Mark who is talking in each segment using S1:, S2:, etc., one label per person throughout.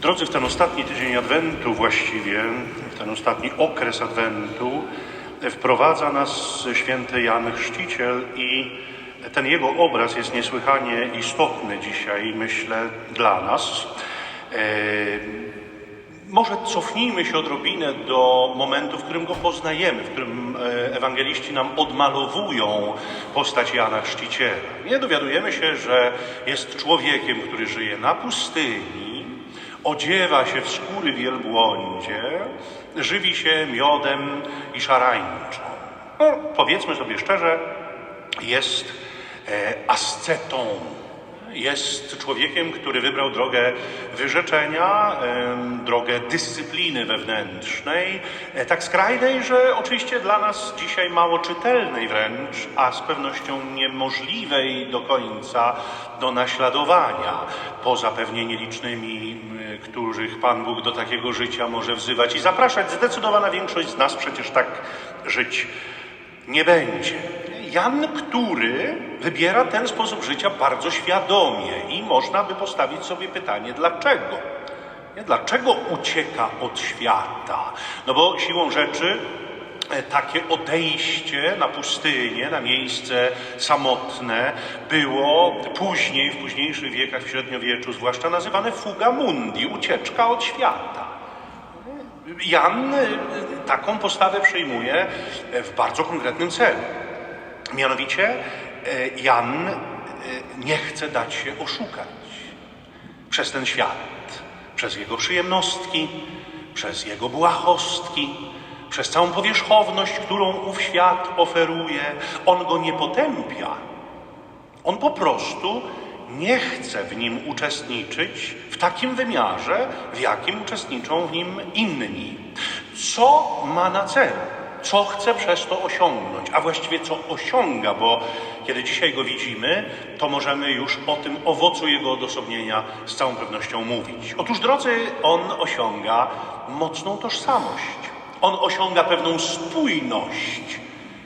S1: Drodzy, w ten ostatni tydzień Adwentu właściwie, w ten ostatni okres Adwentu wprowadza nas święty Jan Chrzciciel i ten jego obraz jest niesłychanie istotny dzisiaj, myślę, dla nas. E, może cofnijmy się odrobinę do momentu, w którym go poznajemy, w którym e, ewangeliści nam odmalowują postać Jana Chrzciciela. Nie dowiadujemy się, że jest człowiekiem, który żyje na pustyni, odziewa się w skóry wielbłądzie, żywi się miodem i szarańczą. No, powiedzmy sobie szczerze, jest e, ascetą. Jest człowiekiem, który wybrał drogę wyrzeczenia, drogę dyscypliny wewnętrznej, e, tak skrajnej, że oczywiście dla nas dzisiaj mało czytelnej wręcz, a z pewnością niemożliwej do końca do naśladowania, poza pewnie nielicznymi, których Pan Bóg do takiego życia może wzywać i zapraszać. Zdecydowana większość z nas przecież tak żyć nie będzie. Jan, który wybiera ten sposób życia bardzo świadomie i można by postawić sobie pytanie, dlaczego? Dlaczego ucieka od świata? No bo siłą rzeczy takie odejście na pustynię, na miejsce samotne było później, w późniejszych wiekach, w średniowieczu zwłaszcza, nazywane fuga mundi, ucieczka od świata. Jan y, taką postawę przyjmuje w bardzo konkretnym celu. Mianowicie Jan nie chce dać się oszukać przez ten świat, przez jego przyjemnostki, przez jego błahostki, przez całą powierzchowność, którą ów świat oferuje. On go nie potępia. On po prostu nie chce w nim uczestniczyć w takim wymiarze, w jakim uczestniczą w nim inni. Co ma na celu? Co chce przez to osiągnąć? A właściwie co osiąga, bo kiedy dzisiaj go widzimy, to możemy już o tym owocu jego odosobnienia z całą pewnością mówić. Otóż, drodzy, on osiąga mocną tożsamość. On osiąga pewną spójność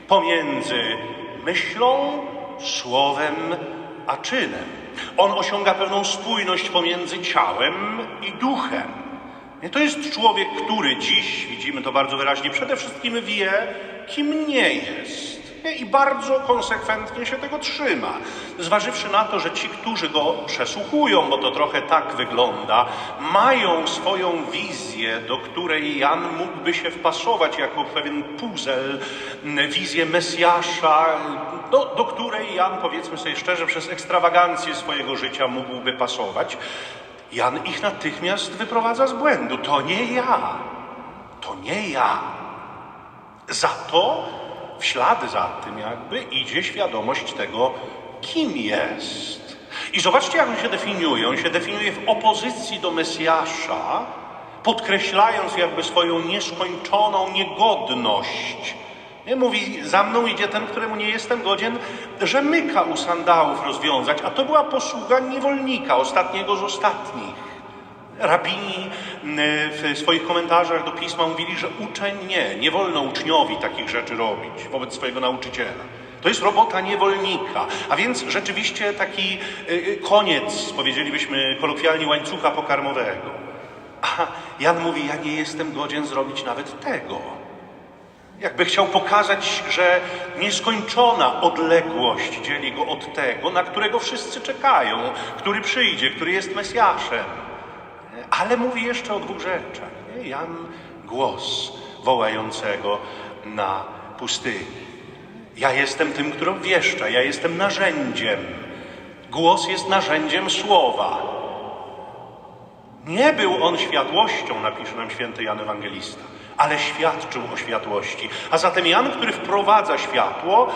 S1: pomiędzy myślą, słowem, a czynem. On osiąga pewną spójność pomiędzy ciałem i duchem. To jest człowiek, który dziś, widzimy to bardzo wyraźnie, przede wszystkim wie, kim nie jest. Nie? I bardzo konsekwentnie się tego trzyma. Zważywszy na to, że ci, którzy go przesłuchują, bo to trochę tak wygląda, mają swoją wizję, do której Jan mógłby się wpasować jako pewien puzel, wizję Mesjasza, do, do której Jan, powiedzmy sobie szczerze, przez ekstrawagancję swojego życia mógłby pasować. Jan ich natychmiast wyprowadza z błędu. To nie ja. To nie ja. Za to w ślad za tym jakby idzie świadomość tego, kim jest. I zobaczcie, jak on się definiuje. On się definiuje w opozycji do Mesjasza, podkreślając jakby swoją nieskończoną niegodność. Nie mówi, za mną idzie ten, któremu nie jestem godzien rzemyka u sandałów rozwiązać, a to była posługa niewolnika, ostatniego z ostatnich. Rabini w swoich komentarzach do pisma mówili, że uczeń nie, nie wolno uczniowi takich rzeczy robić wobec swojego nauczyciela. To jest robota niewolnika, a więc rzeczywiście taki y, koniec, powiedzielibyśmy kolokwialnie, łańcucha pokarmowego. A Jan mówi, ja nie jestem godzien zrobić nawet tego. Jakby chciał pokazać, że nieskończona odległość dzieli go od tego, na którego wszyscy czekają, który przyjdzie, który jest Mesjaszem. Ale mówi jeszcze o dwóch rzeczach. Nie? Jan głos wołającego na pustyni. Ja jestem tym, który obwieszcza, ja jestem narzędziem. Głos jest narzędziem słowa. Nie był on światłością, napisze nam święty Jan Ewangelista, ale świadczył o światłości. A zatem Jan, który wprowadza światło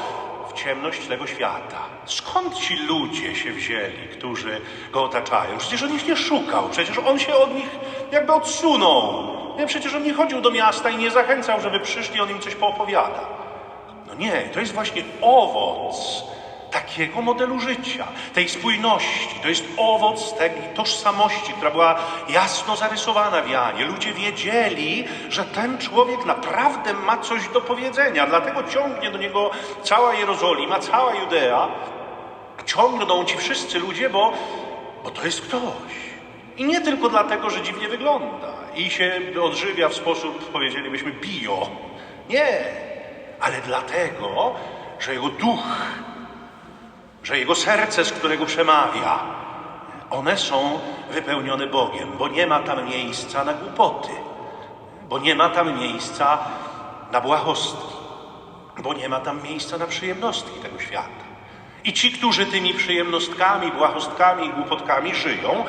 S1: ciemność tego świata. Skąd ci ludzie się wzięli, którzy go otaczają? Przecież on ich nie szukał, przecież on się od nich jakby odsunął. Nie, przecież on nie chodził do miasta i nie zachęcał, żeby przyszli, on im coś poopowiada. No nie, to jest właśnie owoc takiego modelu życia, tej spójności. To jest owoc tej tożsamości, która była jasno zarysowana w Janie. Ludzie wiedzieli, że ten człowiek naprawdę ma coś do powiedzenia, dlatego ciągnie do niego cała Jerozolima, cała Judea. Ciągną ci wszyscy ludzie, bo, bo to jest ktoś. I nie tylko dlatego, że dziwnie wygląda i się odżywia w sposób, powiedzielibyśmy, bio. Nie, ale dlatego, że jego duch, że jego serce, z którego przemawia, one są wypełnione Bogiem, bo nie ma tam miejsca na głupoty, bo nie ma tam miejsca na błahostki, bo nie ma tam miejsca na przyjemnostki tego świata. I ci, którzy tymi przyjemnostkami, błahostkami i głupotkami żyją,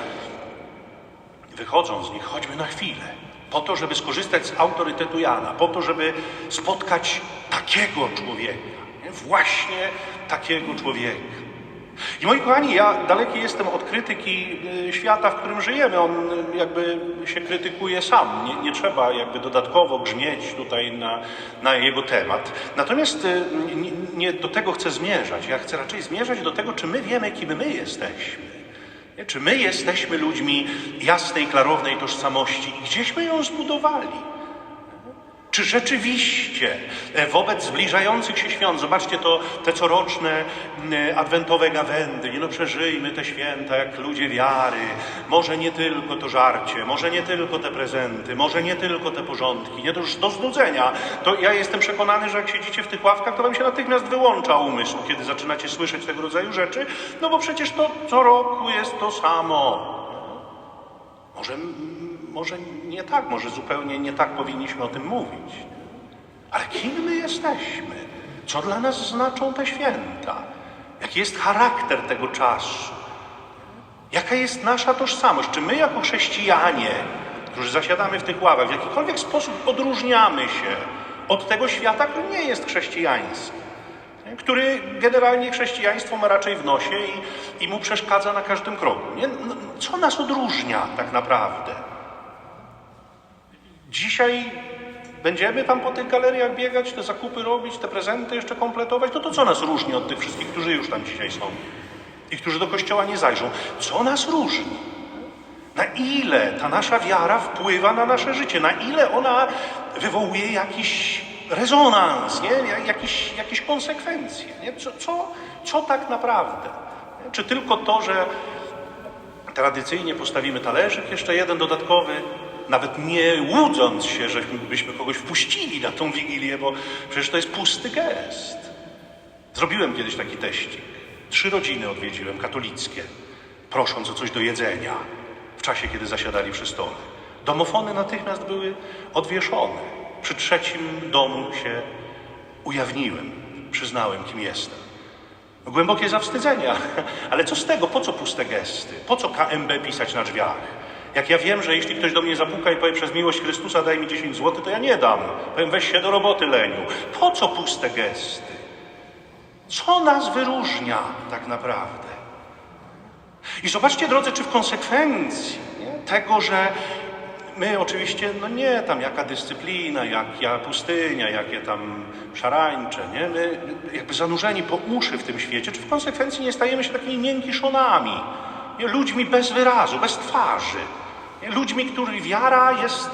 S1: wychodzą z nich choćby na chwilę, po to, żeby skorzystać z autorytetu Jana, po to, żeby spotkać takiego człowieka, nie? właśnie takiego człowieka. I moi kochani, ja daleki jestem od krytyki y, świata, w którym żyjemy. On y, jakby się krytykuje sam. Nie, nie trzeba jakby dodatkowo grzmieć tutaj na, na jego temat. Natomiast y, nie, nie do tego chcę zmierzać. Ja chcę raczej zmierzać do tego, czy my wiemy, kim my jesteśmy. Nie? Czy my jesteśmy ludźmi jasnej, klarownej tożsamości i gdzieśmy ją zbudowali? Czy rzeczywiście e, wobec zbliżających się świąt, zobaczcie to, te coroczne adwentowe gawędy, nie no przeżyjmy te święta jak ludzie wiary, może nie tylko to żarcie, może nie tylko te prezenty, może nie tylko te porządki, nie to już do znudzenia. To ja jestem przekonany, że jak siedzicie w tych ławkach, to wam się natychmiast wyłącza umysł, kiedy zaczynacie słyszeć tego rodzaju rzeczy, no bo przecież to co roku jest to samo. Może, może nie tak, może zupełnie nie tak powinniśmy o tym mówić. Ale kim my jesteśmy? Co dla nas znaczą te święta? Jaki jest charakter tego czasu? Jaka jest nasza tożsamość? Czy my jako chrześcijanie, którzy zasiadamy w tych ławach, w jakikolwiek sposób odróżniamy się od tego świata, który nie jest chrześcijański? który generalnie chrześcijaństwo ma raczej w nosie i, i mu przeszkadza na każdym kroku. Nie? No, Co nas odróżnia tak naprawdę? Dzisiaj będziemy tam po tych galeriach biegać, te zakupy robić, te prezenty jeszcze kompletować. No to co nas różni od tych wszystkich, którzy już tam dzisiaj są i którzy do kościoła nie zajrzą? Co nas różni? Na ile ta nasza wiara wpływa na nasze życie? Na ile ona wywołuje jakiś rezonans, nie? Jakieś, jakieś konsekwencje? Nie? Co, co, co tak naprawdę? Czy tylko to, że tradycyjnie postawimy talerzyk jeszcze jeden dodatkowy, nawet nie łudząc się, żebyśmy kogoś wpuścili na tą wigilię, bo przecież to jest pusty gest. Zrobiłem kiedyś taki teścik. Trzy rodziny odwiedziłem, katolickie, prosząc o coś do jedzenia w czasie, kiedy zasiadali przy stole. Domofony natychmiast były odwieszone. Przy trzecim domu się ujawniłem, przyznałem, kim jestem. Głębokie zawstydzenia, ale co z tego? Po co puste gesty? Po co KMB pisać na drzwiach? Jak ja wiem, że jeśli ktoś do mnie zapuka i powie przez miłość Chrystusa daj mi 10 zł, to ja nie dam. Powiem weź się do roboty, Leniu. Po co puste gesty? Co nas wyróżnia tak naprawdę? I zobaczcie, drodzy, czy w konsekwencji nie, tego, że my oczywiście, no nie tam jaka dyscyplina, jak ja pustynia, jakie tam szarańcze, nie? My jakby zanurzeni po uszy w tym świecie, czy w konsekwencji nie stajemy się takimi miękiszonami? Ludźmi bez wyrazu, bez twarzy, ludźmi, których wiara jest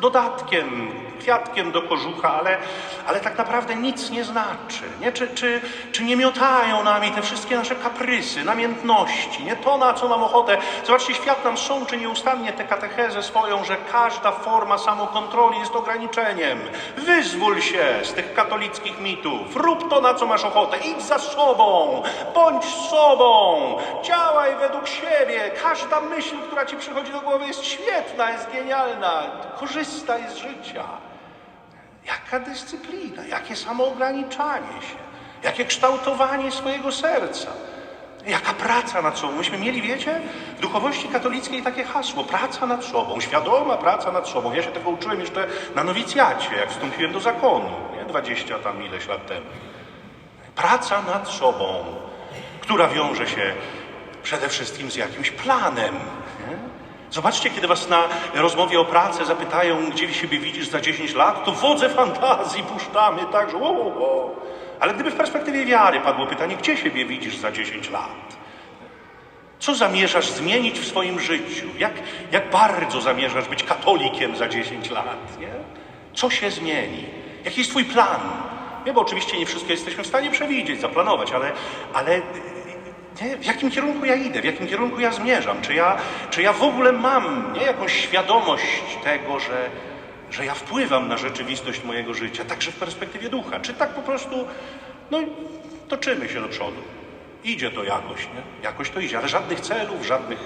S1: dodatkiem, kwiatkiem do kożucha, ale, ale tak naprawdę nic nie znaczy. Nie? Czy, czy, czy nie miotają nami te wszystkie nasze kaprysy, namiętności, nie to, na co mam ochotę. Zobaczcie, świat nam sączy nieustannie tę katechezę swoją, że każda forma samokontroli jest ograniczeniem. Wyzwól się z tych katolickich mitów, rób to, na co masz ochotę, idź za sobą, bądź sobą, działaj według siebie. Każda myśl, która ci przychodzi do głowy jest świetna, jest genialna, korzystaj z życia. Jaka dyscyplina, jakie samoograniczanie się, jakie kształtowanie swojego serca, jaka praca nad sobą. Myśmy mieli, wiecie, w duchowości katolickiej takie hasło, praca nad sobą, świadoma praca nad sobą. Ja się tego uczyłem jeszcze na nowicjacie, jak wstąpiłem do zakonu, nie? 20 tam ileś lat temu. Praca nad sobą, która wiąże się przede wszystkim z jakimś planem. Zobaczcie, kiedy was na rozmowie o pracy zapytają, gdzie siebie widzisz za 10 lat, to wodze fantazji puszczamy tak, że wo, wo, wo. Ale gdyby w perspektywie wiary padło pytanie, gdzie siebie widzisz za 10 lat? Co zamierzasz zmienić w swoim życiu? Jak, jak bardzo zamierzasz być katolikiem za 10 lat? Nie? Co się zmieni? Jaki jest twój plan? Nie, bo oczywiście nie wszystko jesteśmy w stanie przewidzieć, zaplanować, ale, ale nie, w jakim kierunku ja idę, w jakim kierunku ja zmierzam, czy ja, czy ja w ogóle mam nie, jakąś świadomość tego, że, że ja wpływam na rzeczywistość mojego życia, także w perspektywie ducha, czy tak po prostu, no toczymy się do przodu. Idzie to jakoś, nie? Jakoś to idzie, ale żadnych celów, żadnych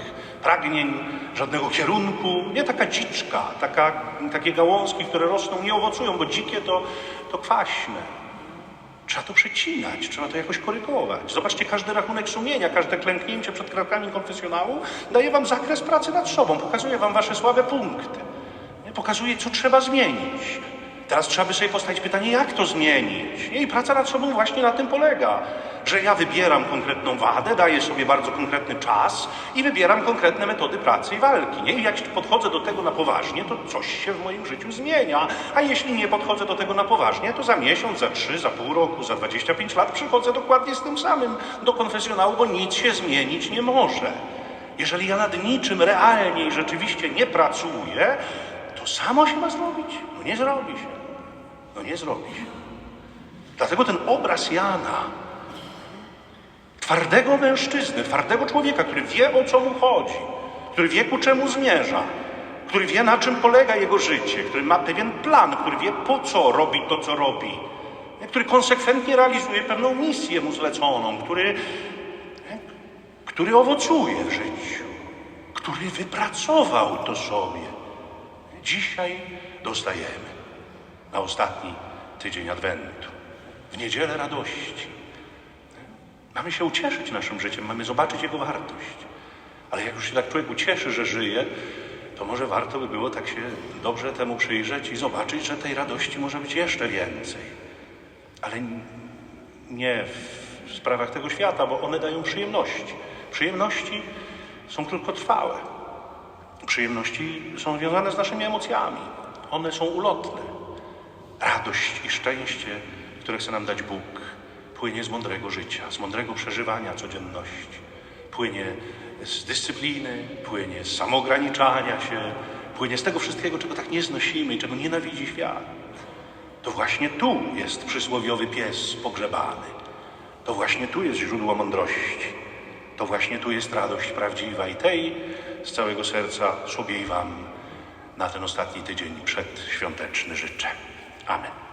S1: pragnień, żadnego kierunku. Nie taka dziczka, taka, takie gałązki, które rosną, nie owocują, bo dzikie to, to kwaśne. Trzeba to przecinać, trzeba to jakoś korygować. Zobaczcie, każdy rachunek sumienia, każde klęknięcie przed kratami konfesjonału daje wam zakres pracy nad sobą, pokazuje wam wasze słabe punkty, pokazuje, co trzeba zmienić. Teraz trzeba by sobie postawić pytanie, jak to zmienić. I praca nad sobą właśnie na tym polega, że ja wybieram konkretną wadę, daję sobie bardzo konkretny czas i wybieram konkretne metody pracy i walki. Nie? I jak podchodzę do tego na poważnie, to coś się w moim życiu zmienia. A jeśli nie podchodzę do tego na poważnie, to za miesiąc, za trzy, za pół roku, za 25 lat przychodzę dokładnie z tym samym do konfesjonału, bo nic się zmienić nie może. Jeżeli ja nad niczym realnie i rzeczywiście nie pracuję, to samo się ma zrobić? No nie zrobi się. No nie zrobi. Dlatego ten obraz Jana, twardego mężczyzny, twardego człowieka, który wie o co mu chodzi, który wie ku czemu zmierza, który wie na czym polega jego życie, który ma pewien plan, który wie po co robi to, co robi, który konsekwentnie realizuje pewną misję mu zleconą, który, który owocuje w życiu, który wypracował to sobie. Dzisiaj dostajemy na ostatni tydzień Adwentu, w niedzielę radości. Mamy się ucieszyć naszym życiem, mamy zobaczyć jego wartość. Ale jak już się tak człowiek ucieszy, że żyje, to może warto by było tak się dobrze temu przyjrzeć i zobaczyć, że tej radości może być jeszcze więcej. Ale nie w sprawach tego świata, bo one dają przyjemności. Przyjemności są krótkotrwałe. Przyjemności są związane z naszymi emocjami. One są ulotne. Radość i szczęście, które chce nam dać Bóg, płynie z mądrego życia, z mądrego przeżywania codzienności. Płynie z dyscypliny, płynie z samoograniczania się, płynie z tego wszystkiego, czego tak nie znosimy i czego nienawidzi świat. To właśnie tu jest przysłowiowy pies pogrzebany. To właśnie tu jest źródło mądrości. To właśnie tu jest radość prawdziwa i tej z całego serca sobie i Wam na ten ostatni tydzień przedświąteczny życzę. Amen.